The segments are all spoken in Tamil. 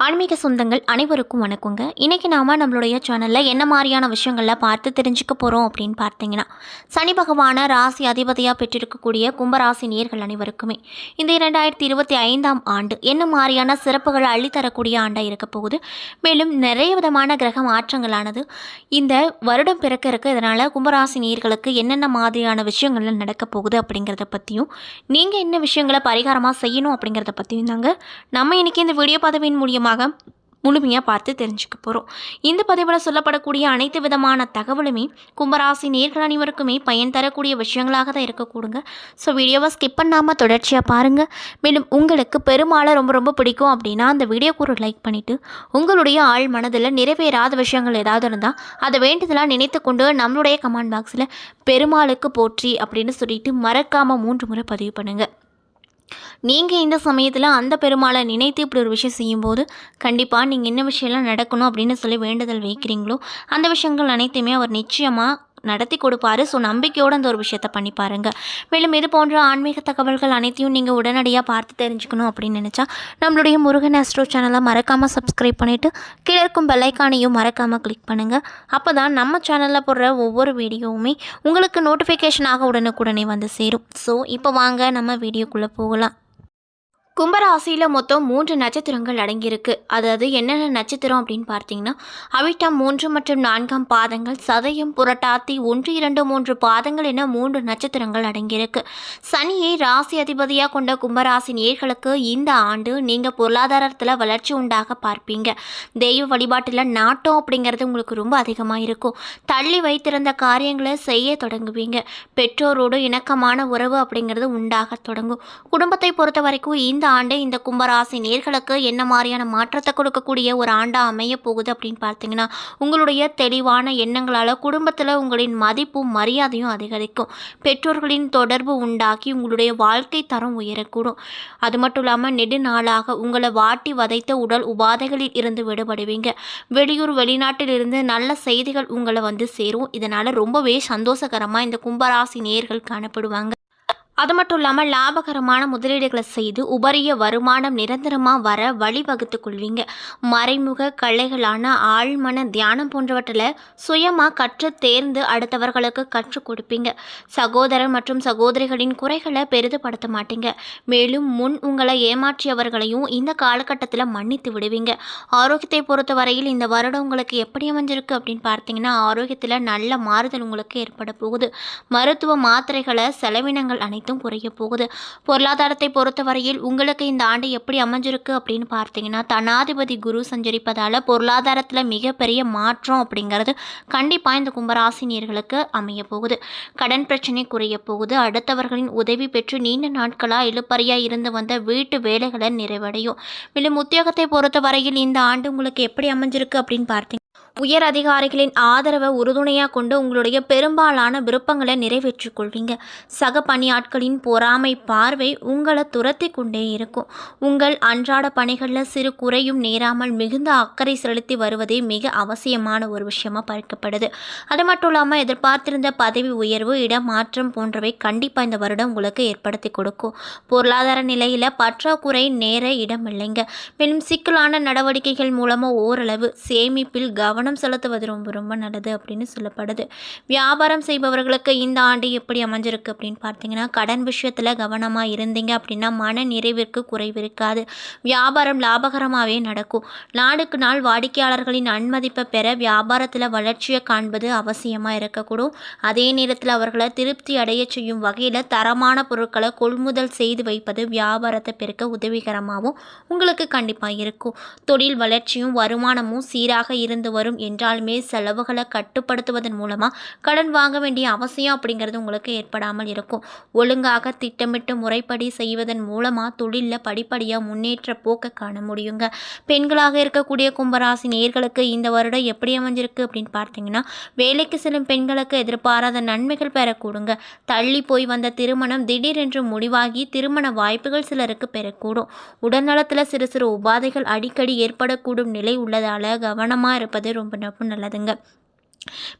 ஆன்மீக சொந்தங்கள் அனைவருக்கும் வணக்கங்க. இன்றைக்கி நாம் நம்மளுடைய சேனலில் என்ன மாதிரியான விஷயங்களில் பார்த்து தெரிஞ்சுக்க போகிறோம் அப்படின்னு பார்த்தீங்கன்னா சனி பகவான ராசி அதிபதியாக பெற்றிருக்கக்கூடிய கும்பராசி நேர்கள் அனைவருக்குமே இந்த இரண்டாயிரத்தி இருபத்தி ஐந்தாம் ஆண்டு என்ன மாதிரியான சிறப்புகளை அள்ளித்தரக்கூடிய ஆண்டாக இருக்க போகுது. மேலும் நிறைய விதமான கிரக மாற்றங்களானது இந்த வருடம் பிறக்க இருக்க இதனால் கும்பராசி நேர்களுக்கு என்னென்ன மாதிரியான விஷயங்கள் நடக்க போகுது அப்படிங்கிறத பற்றியும் நீங்கள் என்ன விஷயங்களை பரிகாரமாக செய்யணும் அப்படிங்கிறத பற்றியும் தாங்க நம்ம இன்றைக்கி இந்த வீடியோ பதவியின் மூலியம் மூலியமாக முழுமையாக பார்த்து தெரிஞ்சுக்க போகிறோம் இந்த பதிவில் சொல்லப்படக்கூடிய அனைத்து விதமான தகவலுமே கும்பராசி நேர்கள் அனைவருக்குமே பயன் தரக்கூடிய விஷயங்களாக தான் இருக்கக்கூடுங்க. ஸோ வீடியோவை ஸ்கிப் பண்ணாமல் தொடர்ச்சியாக பாருங்கள் மேலும் உங்களுக்கு பெருமாளை ரொம்ப ரொம்ப பிடிக்கும் அப்படின்னா அந்த வீடியோக்கு ஒரு லைக் பண்ணிவிட்டு உங்களுடைய ஆள் மனதில் நிறைவேறாத விஷயங்கள் ஏதாவது இருந்தால் அதை வேண்டுதலாக நினைத்து கொண்டு நம்மளுடைய கமெண்ட் பாக்ஸில் பெருமாளுக்கு போற்றி அப்படின்னு சொல்லிட்டு மறக்காமல் மூன்று முறை பதிவு பண்ணுங்கள் நீங்கள் இந்த சமயத்தில் அந்த பெருமாளை நினைத்து இப்படி ஒரு விஷயம் செய்யும்போது கண்டிப்பாக நீங்கள் என்ன விஷயம்லாம் நடக்கணும் அப்படின்னு சொல்லி வேண்டுதல் வைக்கிறீங்களோ அந்த விஷயங்கள் அனைத்தையுமே அவர் நிச்சயமாக நடத்தி கொடுப்பாரு. ஸோ நம்பிக்கையோடு அந்த ஒரு விஷயத்த பண்ணி பாருங்கள் மேலும் இது போன்ற ஆன்மீக தகவல்கள் அனைத்தையும் நீங்கள் உடனடியாக பார்த்து தெரிஞ்சுக்கணும் அப்படின்னு நினச்சா நம்மளுடைய முருகன் ஆஸ்ட்ரோ சேனலை மறக்காமல் சப்ஸ்கிரைப் பண்ணிவிட்டு கீழே இருக்கும் பெல்லைக்கானையும் மறக்காமல் கிளிக் பண்ணுங்கள் அப்போ தான் நம்ம சேனலில் போடுற ஒவ்வொரு வீடியோவுமே உங்களுக்கு நோட்டிஃபிகேஷனாக உடனுக்குடனே வந்து சேரும். ஸோ இப்போ வாங்க நம்ம வீடியோக்குள்ளே போகலாம். கும்பராசியில் மொத்தம் மூன்று நட்சத்திரங்கள் அடங்கியிருக்கு. அதாவது என்னென்ன நட்சத்திரம் அப்படின்னு பார்த்தீங்கன்னா அவிட்டம் மூன்று மற்றும் நான்காம் பாதங்கள் சதயம் புரட்டாத்தி ஒன்று இரண்டு மூன்று பாதங்கள் என மூன்று நட்சத்திரங்கள் அடங்கியிருக்கு. சனியை ராசி அதிபதியாக கொண்ட கும்பராசி நேர்களுக்கு இந்த ஆண்டு நீங்கள் பொருளாதாரத்தில் வளர்ச்சி உண்டாக பார்ப்பீங்க. தெய்வ வழிபாட்டில் நாட்டம் அப்படிங்கிறது உங்களுக்கு ரொம்ப அதிகமாக இருக்கும். தள்ளி வைத்திருந்த காரியங்களை செய்ய தொடங்குவீங்க. பெற்றோரோடு இணக்கமான உறவு அப்படிங்கிறது உண்டாக தொடங்கும். குடும்பத்தை பொறுத்த வரைக்கும் இந்த ஆண்டு இந்த கும்பராசி நேர்களுக்கு என்ன மாதிரியான மாற்றத்தை கொடுக்கக்கூடிய ஒரு ஆண்டாக அமைய போகுது அப்படின்னு பார்த்தீங்கன்னா உங்களுடைய தெளிவான எண்ணங்களால் குடும்பத்தில் உங்களின் மதிப்பும் மரியாதையும் அதிகரிக்கும். பெற்றோர்களின் தொடர்பு உண்டாக்கி உங்களுடைய வாழ்க்கை தரம் உயரக்கூடும். அது மட்டும் இல்லாமல் நெடுநாளாக உங்களை வாட்டி வதைத்த உடல் உபாதைகளில் இருந்து விடுபடுவீங்க. வெளியூர் வெளிநாட்டில் இருந்து நல்ல செய்திகள் உங்களை வந்து சேரும். இதனால் ரொம்பவே சந்தோஷகரமாக இந்த கும்பராசி நேர்கள் காணப்படுவாங்க. அது மட்டும் இல்லாமல் லாபகரமான முதலீடுகளை செய்து உபரிய வருமானம் நிரந்தரமாக வர வழிவகுத்து கொள்வீங்க. மறைமுக கலைகளான ஆழ்மன தியானம் போன்றவற்றில் சுயமாக கற்று தேர்ந்து அடுத்தவர்களுக்கு கற்றுக் கொடுப்பீங்க. சகோதரர் மற்றும் சகோதரிகளின் குறைகளை பெரிதுபடுத்த மாட்டீங்க. மேலும் முன் உங்களை ஏமாற்றியவர்களையும் இந்த காலகட்டத்தில் மன்னித்து விடுவீங்க. ஆரோக்கியத்தை பொறுத்த வரையில் இந்த வருடம் உங்களுக்கு எப்படி அமைஞ்சிருக்கு அப்படின்னு பார்த்தீங்கன்னா ஆரோக்கியத்தில் நல்ல மாறுதல் உங்களுக்கு ஏற்பட போகுது. மருத்துவ மாத்திரைகளை செலவினங்கள் அனைத்தும் குறைய போகுது. பொருளாதாரத்தை பொறுத்தவரையில் உங்களுக்கு இந்த ஆண்டு எப்படி அமைஞ்சிருக்கு அப்படின்னு பார்த்தீங்கன்னா தனாதிபதி குரு சஞ்சரிப்பதால் பொருளாதாரத்தில் மிகப்பெரிய மாற்றம் அப்படிங்கிறது கண்டிப்பாக இந்த கும்பராசினியர்களுக்கு அமைய போகுது. கடன் பிரச்சனை குறைய போகுது. அடுத்தவர்களின் உதவி பெற்று நீண்ட நாட்களாக இழுப்பறியாக இருந்து வந்த வீட்டு வேலைகளை நிறைவடையும். மேலும் உத்தியோகத்தை பொறுத்தவரையில் இந்த ஆண்டு உங்களுக்கு எப்படி அமைஞ்சிருக்கு அப்படின்னு பார்த்தீங்க உயர் அதிகாரிகளின் ஆதரவை உறுதுணையாக கொண்டு உங்களுடைய பெரும்பாலான விருப்பங்களை நிறைவேற்றிக் கொள்வீங்க சக பணியாட்களின் பொறாமை பார்வை உங்களை துரத்தி கொண்டே இருக்கும். உங்கள் அன்றாட பணிகளில் சிறு குறையும் நேராமல் மிகுந்த அக்கறை செலுத்தி வருவதே மிக அவசியமான ஒரு விஷயமா பார்க்கப்படுது. அது மட்டும் இல்லாமல் எதிர்பார்த்திருந்த பதவி உயர்வு இடமாற்றம் போன்றவை கண்டிப்பாக இந்த வருடம் உங்களுக்கு ஏற்படுத்தி கொடுக்கும். பொருளாதார நிலையில் பற்றாக்குறை நேர இடம் இல்லைங்க மேலும் சிக்கலான நடவடிக்கைகள் மூலமாக ஓரளவு சேமிப்பில் கவனம் கவனம் செலுத்துவது ரொம்ப ரொம்ப நல்லது அப்படின்னு சொல்லப்படுது. வியாபாரம் செய்பவர்களுக்கு இந்த ஆண்டு எப்படி அமைஞ்சிருக்கு அப்படின்னு பார்த்தீங்கன்னா கடன் விஷயத்தில் கவனமாக இருந்தீங்க அப்படின்னா மன நிறைவிற்கு குறைவு இருக்காது. வியாபாரம் லாபகரமாகவே நடக்கும். நாளுக்கு நாள் வாடிக்கையாளர்களின் அன்மதிப்பை பெற வியாபாரத்தில் வளர்ச்சியை காண்பது அவசியமாக இருக்கக்கூடும். அதே நேரத்தில் அவர்களை திருப்தி அடைய செய்யும் வகையில் தரமான பொருட்களை கொள்முதல் செய்து வைப்பது வியாபாரத்தை பெருக்க உதவிகரமாகவும் உங்களுக்கு கண்டிப்பாக இருக்கும். தொழில் வளர்ச்சியும் வருமானமும் சீராக இருந்து வரும் என்றாலுமே செலவுகளை கட்டுப்படுத்துவதன் மூலமாக கடன் வாங்க வேண்டிய அவசியம் அப்படிங்கிறது உங்களுக்கு ஏற்படாமல் இருக்கும். ஒழுங்காக திட்டமிட்டு முறைப்படி செய்வதன் மூலமாக தொழிலில் படிப்படியாக முன்னேற்ற போக்கை காண முடியுங்க. பெண்களாக இருக்கக்கூடிய கும்பராசி நேர்களுக்கு இந்த வருடம் எப்படி அமைஞ்சிருக்கு அப்படின்னு பார்த்தீங்கன்னா வேலைக்கு செல்லும் பெண்களுக்கு எதிர்பாராத நன்மைகள் பெறக்கூடுங்க. தள்ளி போய் வந்த திருமணம் திடீரென்று முடிவாகி திருமண வாய்ப்புகள் சிலருக்கு பெறக்கூடும். உடல்நலத்தில் சிறு சிறு உபாதைகள் அடிக்கடி ஏற்படக்கூடும் நிலை உள்ளதால் கவனமாக இருப்பது ரொம்ப ரொம்ப நல்லதுங்க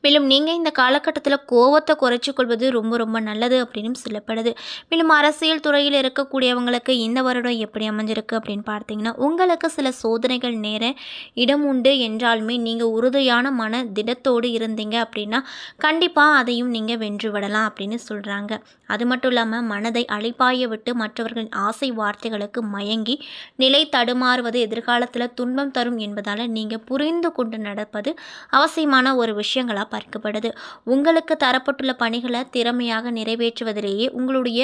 மேலும் நீங்கள் இந்த காலகட்டத்தில் கோவத்தை குறைச்சி கொள்வது ரொம்ப ரொம்ப நல்லது அப்படின்னு சொல்லப்படுது. மேலும் அரசியல் துறையில் இருக்கக்கூடியவங்களுக்கு இந்த வருடம் எப்படி அமைஞ்சிருக்கு அப்படின்னு பார்த்தீங்கன்னா உங்களுக்கு சில சோதனைகள் நேர இடம் உண்டு என்றாலுமே நீங்கள் உறுதியான மன திடத்தோடு இருந்தீங்க அப்படின்னா கண்டிப்பாக அதையும் நீங்கள் வென்று விடலாம் அப்படின்னு சொல்கிறாங்க அது மட்டும் இல்லாமல் மனதை அழிப்பாய விட்டு மற்றவர்களின் ஆசை வார்த்தைகளுக்கு மயங்கி நிலை தடுமாறுவது எதிர்காலத்தில் துன்பம் தரும் என்பதால் நீங்கள் புரிந்து கொண்டு நடப்பது அவசியமான ஒரு விஷயம். விஷயங்களாக பார்க்கப்படுது. உங்களுக்கு தரப்பட்டுள்ள பணிகளை திறமையாக நிறைவேற்றுவதிலேயே உங்களுடைய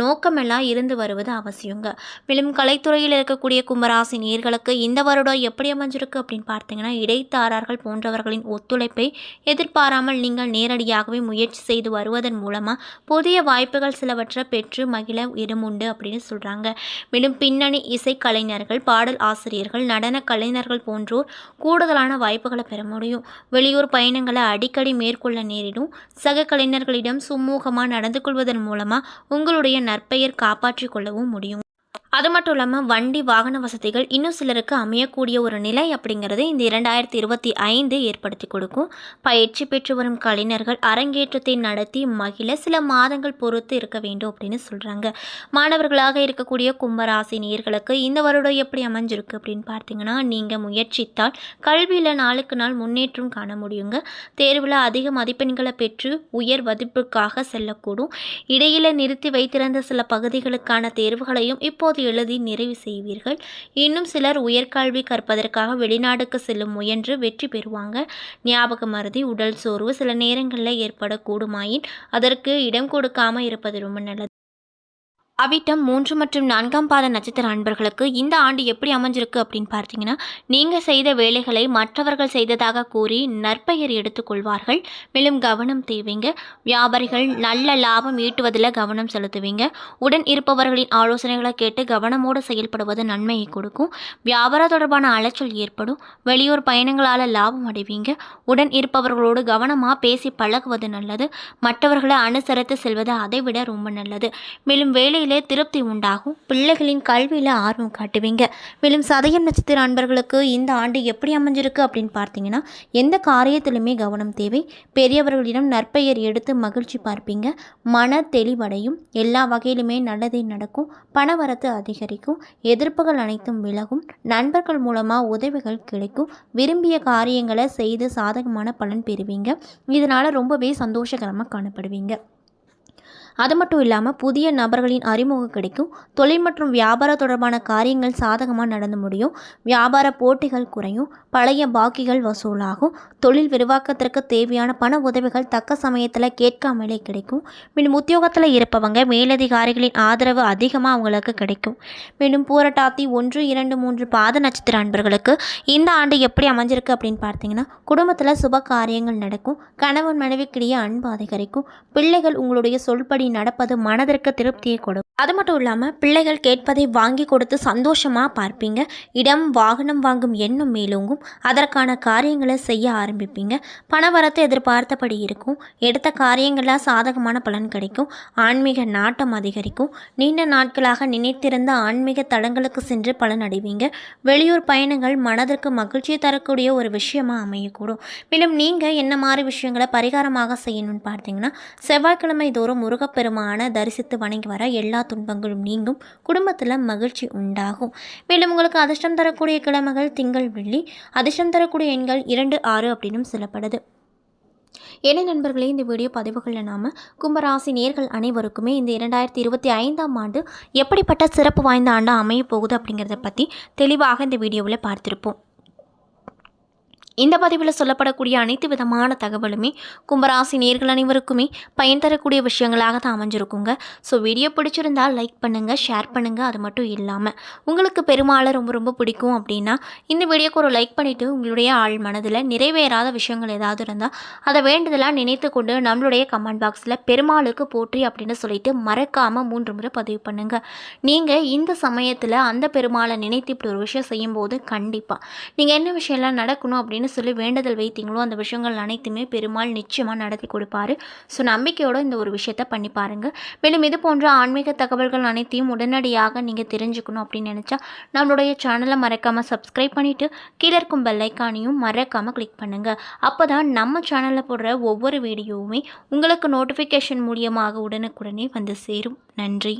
நோக்கமெல்லாம் இருந்து வருவது அவசியங்க. மேலும் கலைத்துறையில் இருக்கக்கூடிய கும்பராசி நேர்களுக்கு இந்த வருடம் எப்படி அமைஞ்சிருக்கு அப்படின்னு பார்த்தீங்கன்னா இடைத்தாரர்கள் போன்றவர்களின் ஒத்துழைப்பை எதிர்பாராமல் நீங்கள் நேரடியாகவே முயற்சி செய்து வருவதன் மூலமாக புதிய வாய்ப்புகள் சிலவற்றை பெற்று மகிழ இடமுண்டு அப்படின்னு சொல்கிறாங்க மேலும் பின்னணி இசைக்கலைஞர்கள் பாடல் ஆசிரியர்கள் நடன கலைஞர்கள் போன்றோர் கூடுதலான வாய்ப்புகளை பெற முடியும். வெளியூர் பயணங்கள் அடிக்கடி மேற்கொள்ள நேரிடும் சக கலைஞர்களிடம் சுமூகமாக நடந்து கொள்வதன் மூலமாக உங்களுடைய நற்பெயர் காப்பாற்றிக் கொள்ளவும் முடியும். அது மட்டும் இல்லாமல் வண்டி வாகன வசதிகள் இன்னும் சிலருக்கு அமையக்கூடிய ஒரு நிலை அப்படிங்கிறது இந்த இரண்டாயிரத்தி இருபத்தி ஐந்து ஏற்படுத்தி கொடுக்கும். பயிற்சி பெற்று வரும் கலைஞர்கள் அரங்கேற்றத்தை நடத்தி மகிழ சில மாதங்கள் பொறுத்து இருக்க வேண்டும் அப்படின்னு சொல்கிறாங்க மாணவர்களாக இருக்கக்கூடிய கும்பராசி நேர்களுக்கு இந்த வருடம் எப்படி அமைஞ்சிருக்கு அப்படின்னு பார்த்தீங்கன்னா நீங்கள் முயற்சித்தால் கல்வியில் நாளுக்கு நாள் முன்னேற்றம் காண முடியுங்க. தேர்வில் அதிக மதிப்பெண்களை பெற்று உயர் மதிப்புக்காக செல்லக்கூடும். இடையில நிறுத்தி வைத்திருந்த சில பகுதிகளுக்கான தேர்வுகளையும் இப்போது எழுதி நிறைவு செய்வீர்கள். இன்னும் சிலர் உயர்கல்வி கற்பதற்காக வெளிநாடுக்கு செல்லும் முயன்று வெற்றி பெறுவாங்க. ஞாபக மருதி உடல் சோர்வு சில நேரங்களில் ஏற்படக்கூடுமாயின் அதற்கு இடம் கொடுக்காம இருப்பது ரொம்ப நல்லது. அவிட்டம் மூன்று மற்றும் நான்காம் பாத நட்சத்திர அன்பர்களுக்கு இந்த ஆண்டு எப்படி அமைஞ்சிருக்கு அப்படின்னு பார்த்தீங்கன்னா நீங்கள் செய்த வேலைகளை மற்றவர்கள் செய்ததாக கூறி நற்பெயர் எடுத்துக்கொள்வார்கள் மேலும் கவனம் தேவைங்க. வியாபாரிகள் நல்ல லாபம் ஈட்டுவதில் கவனம் செலுத்துவீங்க. உடன் இருப்பவர்களின் ஆலோசனைகளை கேட்டு கவனமோடு செயல்படுவது நன்மையை கொடுக்கும். வியாபாரம் தொடர்பான அலைச்சல் ஏற்படும். வெளியூர் பயணங்களால் லாபம் அடைவீங்க. உடன் இருப்பவர்களோடு கவனமாக பேசி பழகுவது நல்லது. மற்றவர்களை அனுசரித்து செல்வது அதை விட ரொம்ப நல்லது. மேலும் வேலை வேலையிலே திருப்தி உண்டாகும். பிள்ளைகளின் கல்வியில் ஆர்வம் காட்டுவீங்க. மேலும் சதயம் நட்சத்திர அன்பர்களுக்கு இந்த ஆண்டு எப்படி அமைஞ்சிருக்கு அப்படின்னு பார்த்தீங்கன்னா எந்த காரியத்திலுமே கவனம் தேவை. பெரியவர்களிடம் நற்பெயர் எடுத்து மகிழ்ச்சி பார்ப்பீங்க. மன தெளிவடையும். எல்லா வகையிலுமே நல்லதே நடக்கும். பணவரத்து அதிகரிக்கும். எதிர்ப்புகள் அனைத்தும் விலகும். நண்பர்கள் மூலமாக உதவிகள் கிடைக்கும். விரும்பிய காரியங்களை செய்து சாதகமான பலன் பெறுவீங்க. இதனால் ரொம்பவே சந்தோஷகரமாக காணப்படுவீங்க. அது மட்டும் இல்லாமல் புதிய நபர்களின் அறிமுகம் கிடைக்கும். தொழில் மற்றும் வியாபார தொடர்பான காரியங்கள் சாதகமாக நடந்து முடியும். வியாபார போட்டிகள் குறையும். பழைய பாக்கிகள் வசூலாகும். தொழில் விரிவாக்கத்திற்கு தேவையான பண உதவிகள் தக்க சமயத்தில் கேட்காமலே கிடைக்கும். மேலும் உத்தியோகத்தில் இருப்பவங்க மேலதிகாரிகளின் ஆதரவு அதிகமாக அவங்களுக்கு கிடைக்கும். மேலும் பூரட்டாத்தி ஒன்று இரண்டு மூன்று பாத நட்சத்திர அன்பர்களுக்கு இந்த ஆண்டு எப்படி அமைஞ்சிருக்கு அப்படின்னு பார்த்தீங்கன்னா குடும்பத்தில் சுப காரியங்கள் நடக்கும். கணவன் மனைவிக்கிடையே அன்பு அதிகரிக்கும். பிள்ளைகள் உங்களுடைய சொல்படி நடப்பது மனதிற்கு திருப்தியை கொடுக்கும் அது மட்டும் இல்லாமல் பிள்ளைகள் கேட்பதை வாங்கி கொடுத்து சந்தோஷமாக பார்ப்பீங்க. இடம் வாகனம் வாங்கும் எண்ணம் மேலோங்கும். அதற்கான காரியங்களை செய்ய ஆரம்பிப்பீங்க. பணவரத்து எதிர்பார்த்தபடி இருக்கும். எடுத்த காரியங்களாக சாதகமான பலன் கிடைக்கும். ஆன்மீக நாட்டம் அதிகரிக்கும். நீண்ட நாட்களாக நினைத்திருந்த ஆன்மீக தளங்களுக்கு சென்று பலன் அடைவீங்க. வெளியூர் பயணங்கள் மனதிற்கு மகிழ்ச்சியை தரக்கூடிய ஒரு விஷயமாக அமையக்கூடும். மேலும் நீங்கள் என்ன மாதிரி விஷயங்களை பரிகாரமாக செய்யணும்னு பார்த்தீங்கன்னா செவ்வாய்க்கிழமை தோறும் முருகப்பெருமான தரிசித்து வணங்கி வர எல்லா துன்பங்களும் நீங்கும். குடும்பத்தில் மகிழ்ச்சி உண்டாகும். மேலும் உங்களுக்கு அதிர்ஷ்டம் தரக்கூடிய கிழமைகள் திங்கள் வெள்ளி. அதிர்ஷ்டம் தரக்கூடிய எண்கள் இரண்டு ஆறு அப்படின்னும் சொல்லப்படுது. என்ன நண்பர்களே இந்த வீடியோ பதிவுகளில் நாம் கும்பராசி நேர்கள் அனைவருக்குமே இந்த இரண்டாயிரத்தி இருபத்தி ஐந்தாம் ஆண்டு எப்படிப்பட்ட சிறப்பு வாய்ந்த ஆண்டாக அமைய போகுது அப்படிங்கிறத பற்றி தெளிவாக இந்த வீடியோவில் பார்த்திருப்போம். இந்த பதிவில் சொல்லப்படக்கூடிய அனைத்து விதமான தகவலுமே கும்பராசி நேர்கள் அனைவருக்குமே பயன் தரக்கூடிய விஷயங்களாக தான் அமைஞ்சிருக்குங்க. ஸோ வீடியோ பிடிச்சிருந்தால் லைக் பண்ணுங்கள் ஷேர் பண்ணுங்கள் அது மட்டும் இல்லாமல் உங்களுக்கு பெருமாளை ரொம்ப ரொம்ப பிடிக்கும் அப்படின்னா இந்த வீடியோக்கு ஒரு லைக் பண்ணிவிட்டு உங்களுடைய ஆள் மனதில் நிறைவேறாத விஷயங்கள் ஏதாவது இருந்தால் அதை வேண்டுதலாக நினைத்து கொண்டு நம்மளுடைய கமெண்ட் பாக்ஸில் பெருமாளுக்கு போற்றி அப்படின்னு சொல்லிட்டு மறக்காமல் மூன்று முறை பதிவு பண்ணுங்கள் நீங்கள் இந்த சமயத்தில் அந்த பெருமாளை நினைத்து இப்படி ஒரு விஷயம் செய்யும்போது கண்டிப்பாக நீங்கள் என்ன விஷயம்லாம் நடக்கணும் அப்படின்னு என்ன சொல்லி வேண்டுதல் வைத்தீங்களோ அந்த விஷயங்கள் அனைத்துமே பெருமாள் நிச்சயமாக நடத்தி கொடுப்பாரு. ஸோ நம்பிக்கையோட இந்த ஒரு விஷயத்த பண்ணி பாருங்கள் மேலும் இது போன்ற ஆன்மீக தகவல்கள் அனைத்தையும் உடனடியாக நீங்கள் தெரிஞ்சுக்கணும் அப்படின்னு நினச்சா நம்மளுடைய சேனலை மறக்காமல் சப்ஸ்கிரைப் பண்ணிவிட்டு கீழே இருக்கும் பெல்லைக்கானையும் மறக்காமல் கிளிக் பண்ணுங்கள் அப்போ தான் நம்ம சேனலில் போடுற ஒவ்வொரு வீடியோவுமே உங்களுக்கு நோட்டிஃபிகேஷன் மூலியமாக உடனுக்குடனே வந்து சேரும். நன்றி.